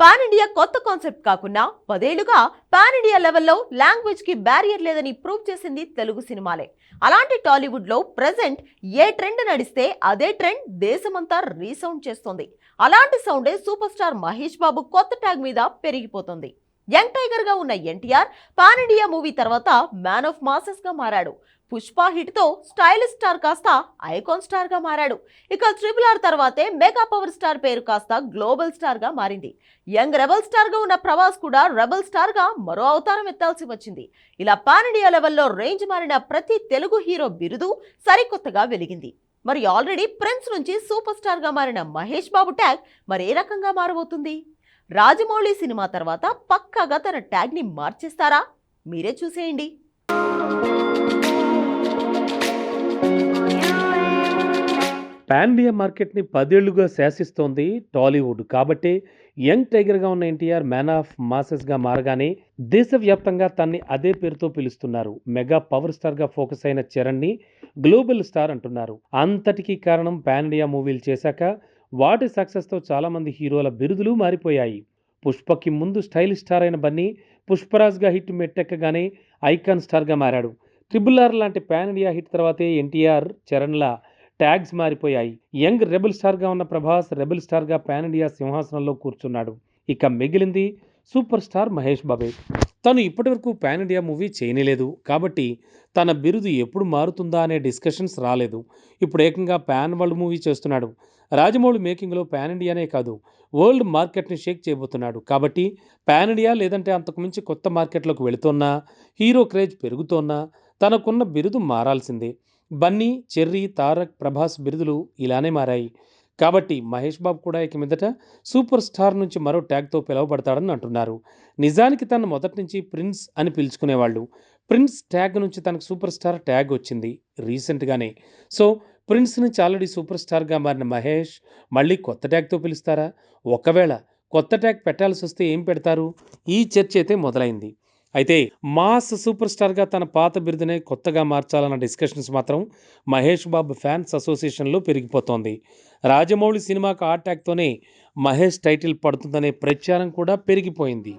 Pan India కొత్త concept కాకుండా పదేళ్ళుగా pan India లెవెల్లో లాంగ్వేజ్కి బ్యారియర్ లేదని ప్రూవ్ చేసింది తెలుగు సినిమాలే. అలాంటి టాలీవుడ్లో ప్రజెంట్ ఏ ట్రెండ్ నడిస్తే అదే ట్రెండ్ దేశమంతా రీసౌండ్ చేస్తోంది. అలాంటి సౌండే సూపర్ స్టార్ మహేష్ బాబు కొత్త ట్యాగ్ మీద పెరిగిపోతుంది. యంగ్ టైగర్గా ఉన్న ఎన్టీఆర్ పాన్ ఇండియా మూవీ తర్వాత మ్యాన్ ఆఫ్ మాసెస్గా మారాడు. పుష్ప హిట్తో స్టైలిష్ స్టార్ కాస్త ఐకాన్ స్టార్గా మారాడు. ఇక ట్రిపుల్ ఆర్ తర్వాతే మెగా పవర్ స్టార్ పేరు కాస్త గ్లోబల్ స్టార్గా మారింది. యంగ్ రెబల్ స్టార్గా ఉన్న ప్రభాస్ కూడా రెబల్ స్టార్గా మరో అవతారం ఎత్తాల్సి వచ్చింది. ఇలా పాన్ ఇండియా లెవెల్లో రేంజ్ మారిన ప్రతి తెలుగు హీరో బిరుదు సరికొత్తగా వెలిగింది. మరి ఆల్రెడీ ప్రిన్స్ నుంచి సూపర్ స్టార్గా మారిన మహేష్ బాబు ట్యాగ్ మరి ఏ రకంగా మారబోతుంది? రాజమౌళి సినిమా తర్వాత పక్కాగా తన ట్యాగ్ని మార్చేస్తారా? మీరే చూసేయండి. పాన్ ఇండియా మార్కెట్ని పదేళ్ళుగా శాసిస్తోంది టాలీవుడ్. కాబట్టి యంగ్ టైగర్గా ఉన్న ఎన్టీఆర్ మ్యాన్ ఆఫ్ మాసెస్గా మారగానే దేశవ్యాప్తంగా తన్ని అదే పేరుతో పిలుస్తున్నారు. మెగా పవర్ స్టార్గా ఫోకస్ అయిన చరణ్ని గ్లోబల్ స్టార్ అంటున్నారు. అంతటికీ కారణం పాన్ ఇండియా మూవీలు చేశాక వాటి సక్సెస్తో చాలామంది హీరోల బిరుదులు మారిపోయాయి. పుష్పకి ముందు స్టైలిష్ స్టార్ అయిన బన్నీ పుష్పరాజ్గా హిట్ మెట్టెక్కగానే ఐకాన్ స్టార్గా మారాడు. ట్రిబుల్ ఆర్ లాంటి పాన్ ఇండియా హిట్ తర్వాతే ఎన్టీఆర్ చరణ్ల ట్యాగ్స్ మారిపోయాయి. యంగ్ రెబుల్ స్టార్గా ఉన్న ప్రభాస్ రెబుల్ స్టార్గా పాన్ ఇండియా సింహాసనంలో కూర్చున్నాడు. ఇక మిగిలింది సూపర్ స్టార్ మహేష్ బాబే. తను ఇప్పటివరకు పాన్ ఇండియా మూవీ చేయనేలేదు. కాబట్టి తన బిరుదు ఎప్పుడు మారుతుందా అనే డిస్కషన్స్ రాలేదు. ఇప్పుడు ఏకంగా పాన్ వరల్డ్ మూవీ చేస్తున్నాడు. రాజమౌళి మేకింగ్లో పాన్ ఇండియానే కాదు వరల్డ్ మార్కెట్ని షేక్ చేయబోతున్నాడు. కాబట్టి పాన్ ఇండియా లేదంటే అంతకుమించి కొత్త మార్కెట్లోకి వెళుతున్నా హీరో క్రేజ్ పెరుగుతోన్నా తనకున్న బిరుదు మారాల్సిందే. బన్నీ చెర్రీ తారక్ ప్రభాస్ బిరుదులు ఇలానే మారాయి. కాబట్టి మహేష్ బాబు కూడా ఇక మీదట సూపర్ స్టార్ నుంచి మరో ట్యాగ్తో పిలువబడతాడని అంటున్నారు. నిజానికి తను మొదటి నుంచి ప్రిన్స్ అని పిలుచుకునేవాళ్ళు. ప్రిన్స్ ట్యాగ్ నుంచి తనకు సూపర్ స్టార్ ట్యాగ్ వచ్చింది రీసెంట్గానే. సో ప్రిన్స్ నుంచి ఆల్రెడీ సూపర్ స్టార్గా మారిన మహేష్ మళ్ళీ కొత్త ట్యాగ్తో పిలుస్తారా? ఒకవేళ కొత్త ట్యాగ్ పెట్టాల్సి వస్తే ఏం పెడతారు? ఈ చర్చ అయితే మొదలైంది. అయితే మాస్ సూపర్ స్టార్గా తన పాత బిరుదునే కొత్తగా మార్చాలన్న డిస్కషన్స్ మాత్రం మహేష్ బాబు ఫ్యాన్స్ అసోసియేషన్లో పెరిగిపోతోంది. రాజమౌళి సినిమాకు ఆ ట్యాగ్తోనే మహేష్ టైటిల్ పడుతుందనే ప్రచారం కూడా పెరిగిపోయింది.